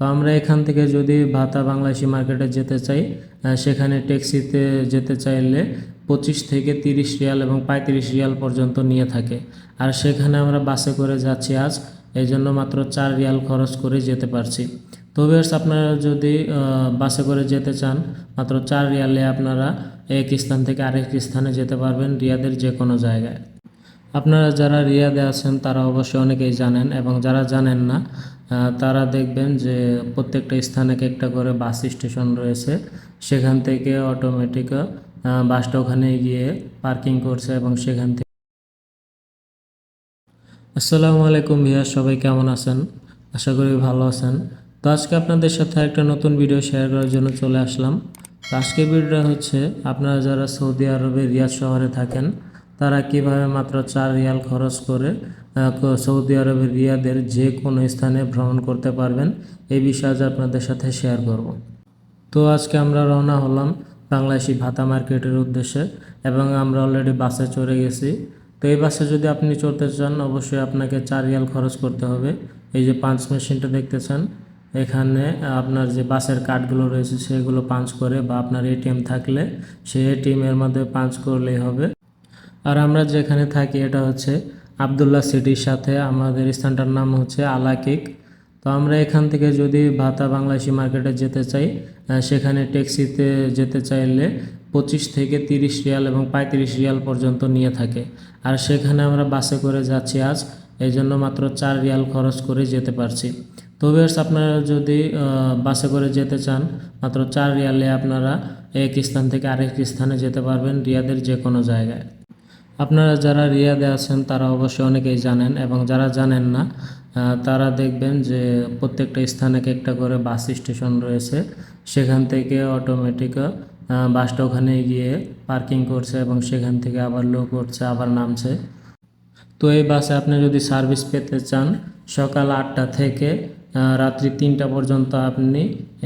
তো আমরা এখান থেকে যদি ভাতা বাংলাদেশি মার্কেটে যেতে চাই সেখানে ট্যাক্সিতে যেতে চাইলে পঁচিশ থেকে তিরিশ রিয়াল এবং পঁয়ত্রিশ রিয়াল পর্যন্ত নিয়ে থাকে। আর সেখানে আমরা বাসে করে যাচ্ছি আজ এই জন্য মাত্র চার রিয়াল খরচ করে যেতে পারছি। তবে আপনারা যদি বাসে করে যেতে চান, মাত্র চার রিয়ালে আপনারা এক স্থান থেকে আরেক স্থানে যেতে পারবেন রিয়াদের যে কোনো জায়গায়। আপনারা যারা রিয়াদে আছেন, তারা অবশ্যই অনেকেই জানেন এবং যারা জানেন না তারা দেখবেন যে প্রত্যেকটা স্থানে একটা করে বাস স্টেশন রয়েছে। সেখান থেকে অটোমেটিক বাসটা ওখানে গিয়ে পার্কিং করছে এবং সেখান থেকে আসসালামু আলাইকুম ভাইয়া, সবাই কেমন আছেন? আশা করি ভালো আছেন। তো আজকে আপনাদের সাথে একটা নতুন ভিডিও শেয়ার করার জন্য চলে আসলাম। তো আজকের ভিডিওটা হচ্ছে, আপনারা যারা সৌদি আরবের রিয়াদ শহরে থাকেন, তারা কীভাবে মাত্র চার রিয়াল খরচ করে সৌদি আরবের রিয়াদের যে কোনো স্থানে ভ্রমণ করতে পারবেন। এই বিষয়ে আজ আপনাদের সাথে শেয়ার করব। তো আজকে আমরা রওনা হলাম বাংলাদেশি ভাতা মার্কেটের উদ্দেশ্যে এবং আমরা অলরেডি বাসে চড়ে গেছি। তো এই বাসে যদি আপনি চড়তে চান, অবশ্যই আপনাকে চার রিয়াল খরচ করতে হবে। এই যে পাঁচ মেশিনটা দেখতেছেন, এখানে আপনার যে বাসের কার্ডগুলো রয়েছে, সেগুলো পাঞ্চ করে বা আপনার এটিএম থাকলে সেই এটিএমের মাধ্যমে পাঞ্চ করলেই হবে। আর আমরা যেখানে থাকি, এটা হচ্ছে আবদুল্লাহ সিটির সাথে আমাদের স্থানটার নাম হচ্ছে আলাকিক। তো আমরা এখান থেকে যদি ভাতা বাংলাদেশি মার্কেটে যেতে চাই সেখানে ট্যাক্সিতে যেতে চাইলে পঁচিশ থেকে তিরিশ রিয়াল এবং পঁয়ত্রিশ রিয়াল পর্যন্ত নিয়ে থাকে। আর সেখানে আমরা বাসে করে যাচ্ছি আজ, এই জন্য মাত্র চার রিয়াল খরচ করে যেতে পারছি। তবে আপনারা যদি বাসে করে যেতে চান, মাত্র চার রিয়ালে আপনারা এক স্থান থেকে আরেক স্থানে যেতে পারবেন, রিয়াদের যে কোনো জায়গায়। আপনারা যারা রিয়াদে আছেন, তারা অবশ্যই অনেকেই জানেন এবং যারা জানেন না তারা দেখবেন যে প্রত্যেকটা স্থানে এক একটা করে বাস স্টেশন রয়েছে। সেখান থেকে অটোমেটিক বাসটা ওখানে গিয়ে পার্কিং করছে এবং সেখান থেকে আবার লোক করছে, আবার নামছে। তো এই বাসে আপনি যদি সার্ভিস পেতে চান, সকাল আটটা থেকে রাত্রি তিনটা পর্যন্ত আপনি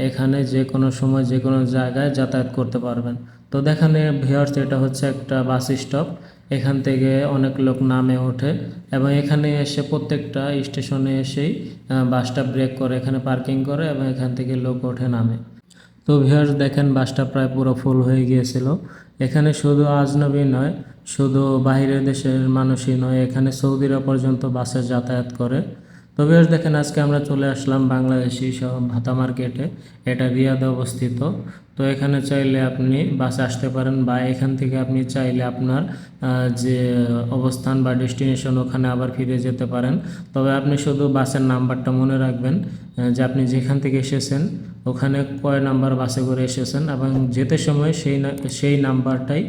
এখানে যে কোনো সময় যে কোনো জায়গায় যাতায়াত করতে পারবেন। তো দেখেন ভিওর্স এটা হচ্ছে একটা বাস স্টপ এখান থেকে অনেক লোক নামে ওঠে এবং এখানে এসে প্রত্যেকটা স্টেশনে এসেই বাসটা ব্রেক করে, এখানে পার্কিং করে এবং এখান থেকে লোক ওঠে নামে। তো ভিউয়ার্স, দেখেন বাসটা প্রায় পুরো ফুল হয়ে গিয়েছিল। এখানে শুধু আজনবী নয়, শুধু বাহিরের দেশের মানুষই নয়, এখানে সৌদিরা পর্যন্ত বাসে যাতায়াত করে। তো ভিউয়ার্স দেখেন, আজকে আমরা চলে আসলাম বাংলাদেশি ভাতা মার্কেটে। এটা রিয়াদে অবস্থিত। তো এখানে চাইলে আপনি বাসে আসতে পারেন বা এখান থেকে আপনি চাইলে আপনার যে অবস্থান বা ডেস্টিনেশন ওখানে আবার ফিরে যেতে পারেন। তবে আপনি শুধু বাসের নাম্বারটা মনে রাখবেন যে আপনি যেখান থেকে এসেছেন, ওখানে কয় নাম্বার বাসে করে এসেছেন এবং যেতে সময় সেই সেই নাম্বারটাই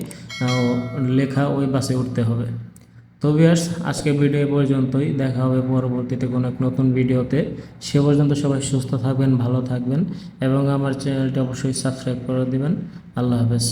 লেখা ওই বাসে উঠতে হবে। তো ভিউয়ার্স, আজকে ভিডিও পর্যন্তই। দেখা হবে পরবর্তীতে কোনো এক নতুন ভিডিওতে। সে পর্যন্ত সবাই সুস্থ থাকবেন, ভালো থাকবেন এবং আমার চ্যানেলটি অবশ্যই সাবস্ক্রাইব করে দিবেন। আল্লাহ হাফেজ।